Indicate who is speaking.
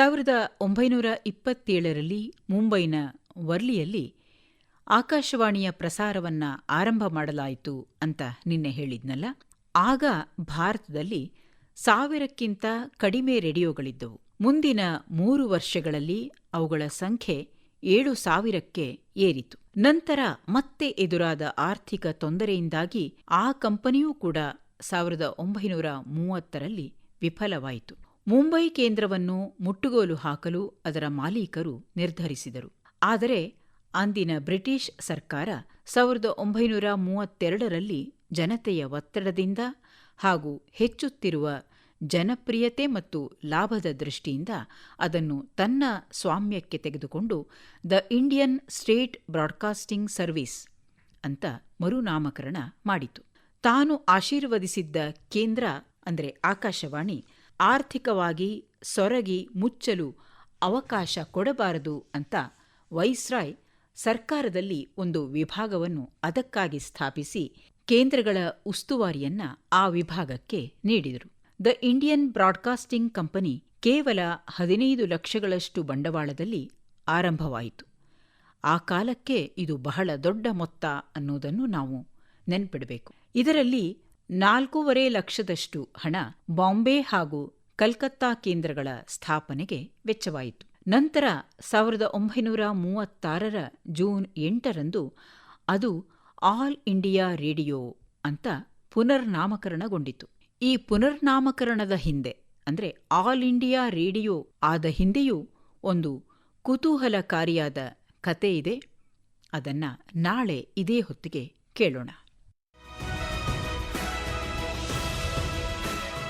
Speaker 1: ಸಾವಿರದ ಒಂಬೈನೂರ ಇಪ್ಪತ್ತೇಳರಲ್ಲಿ ಮುಂಬೈನ ವರ್ಲಿಯಲ್ಲಿ ಆಕಾಶವಾಣಿಯ ಪ್ರಸಾರವನ್ನ ಆರಂಭ ಮಾಡಲಾಯಿತು ಅಂತ ನಿನ್ನೆ ಹೇಳಿದ್ನಲ್ಲ, ಆಗ ಭಾರತದಲ್ಲಿ ಸಾವಿರಕ್ಕಿಂತ ಕಡಿಮೆ ರೇಡಿಯೋಗಳಿದ್ದವು. ಮುಂದಿನ ಮೂರು ವರ್ಷಗಳಲ್ಲಿ ಅವುಗಳ ಸಂಖ್ಯೆ ಏಳು ಸಾವಿರಕ್ಕೆ ಏರಿತು. ನಂತರ ಮತ್ತೆ ಎದುರಾದ ಆರ್ಥಿಕ ತೊಂದರೆಯಿಂದಾಗಿ ಆ ಕಂಪನಿಯೂ ಕೂಡ ಸಾವಿರದ ಒಂಬೈನೂರ ಮೂವತ್ತರಲ್ಲಿ ವಿಫಲವಾಯಿತು. ಮುಂಬೈ ಕೇಂದ್ರವನ್ನು ಮುಟ್ಟುಗೋಲು ಹಾಕಲು ಅದರ ಮಾಲೀಕರು ನಿರ್ಧರಿಸಿದರು. ಆದರೆ ಅಂದಿನ ಬ್ರಿಟಿಷ್ ಸರ್ಕಾರ ಸಾವಿರದ ಒಂಬೈನೂರ ಮೂವತ್ತೆರಡರಲ್ಲಿ ಜನತೆಯ ಒತ್ತಡದಿಂದ ಹಾಗೂ ಹೆಚ್ಚುತ್ತಿರುವ ಜನಪ್ರಿಯತೆ ಮತ್ತು ಲಾಭದ ದೃಷ್ಟಿಯಿಂದ ಅದನ್ನು ತನ್ನ ಸ್ವಾಮ್ಯಕ್ಕೆ ತೆಗೆದುಕೊಂಡು the Indian state broadcasting service ಅಂತ ಮರುನಾಮಕರಣ ಮಾಡಿತು. ತಾನು ಆಶೀರ್ವದಿಸಿದ್ದ ಕೇಂದ್ರ ಅಂದರೆ ಆಕಾಶವಾಣಿ ಆರ್ಥಿಕವಾಗಿ ಸೊರಗಿ ಮುಚ್ಚಲು ಅವಕಾಶ ಕೊಡಬಾರದು ಅಂತ ವೈಸ್ರಾಯ್ ಸರ್ಕಾರದಲ್ಲಿ ಒಂದು ವಿಭಾಗವನ್ನು ಅದಕ್ಕಾಗಿ ಸ್ಥಾಪಿಸಿ ಕೇಂದ್ರಗಳ ಉಸ್ತುವಾರಿಯನ್ನ ಆ ವಿಭಾಗಕ್ಕೆ ನೀಡಿದರು. ದ ಇಂಡಿಯನ್ ಬ್ರಾಡ್ಕಾಸ್ಟಿಂಗ್ ಕಂಪನಿ ಕೇವಲ ಹದಿನೈದು ಲಕ್ಷಗಳಷ್ಟು ಬಂಡವಾಳದಲ್ಲಿ ಆರಂಭವಾಯಿತು. ಆ ಕಾಲಕ್ಕೆ ಇದು ಬಹಳ ದೊಡ್ಡ ಮೊತ್ತ ಅನ್ನೋದನ್ನು ನಾವು ನೆನ್ಪಿಡಬೇಕು. ಇದರಲ್ಲಿ ನಾಲ್ಕೂವರೆ ಲಕ್ಷದಷ್ಟು ಹಣ ಬಾಂಬೆ ಹಾಗೂ ಕಲ್ಕತ್ತಾ ಕೇಂದ್ರಗಳ ಸ್ಥಾಪನೆಗೆ ವೆಚ್ಚವಾಯಿತು. ನಂತರ ಸಾವಿರದ ಒಂಬೈನೂರ ಮೂವತ್ತಾರರ ಜೂನ್ ಎಂಟರಂದು ಅದು ಆಲ್ ಇಂಡಿಯಾ ರೇಡಿಯೋ ಅಂತ ಪುನರ್ನಾಮಕರಣಗೊಂಡಿತು. ಈ ಪುನರ್ನಾಮಕರಣದ ಹಿಂದೆ, ಅಂದರೆ ಆಲ್ ಇಂಡಿಯಾ ರೇಡಿಯೋ ಆದ ಹಿಂದೆಯೂ ಒಂದು ಕುತೂಹಲಕಾರಿಯಾದ ಕತೆ ಇದೆ ಅದನ್ನ ನಾಳೆ ಇದೇ ಹೊತ್ತಿಗೆ ಕೇಳೋಣ.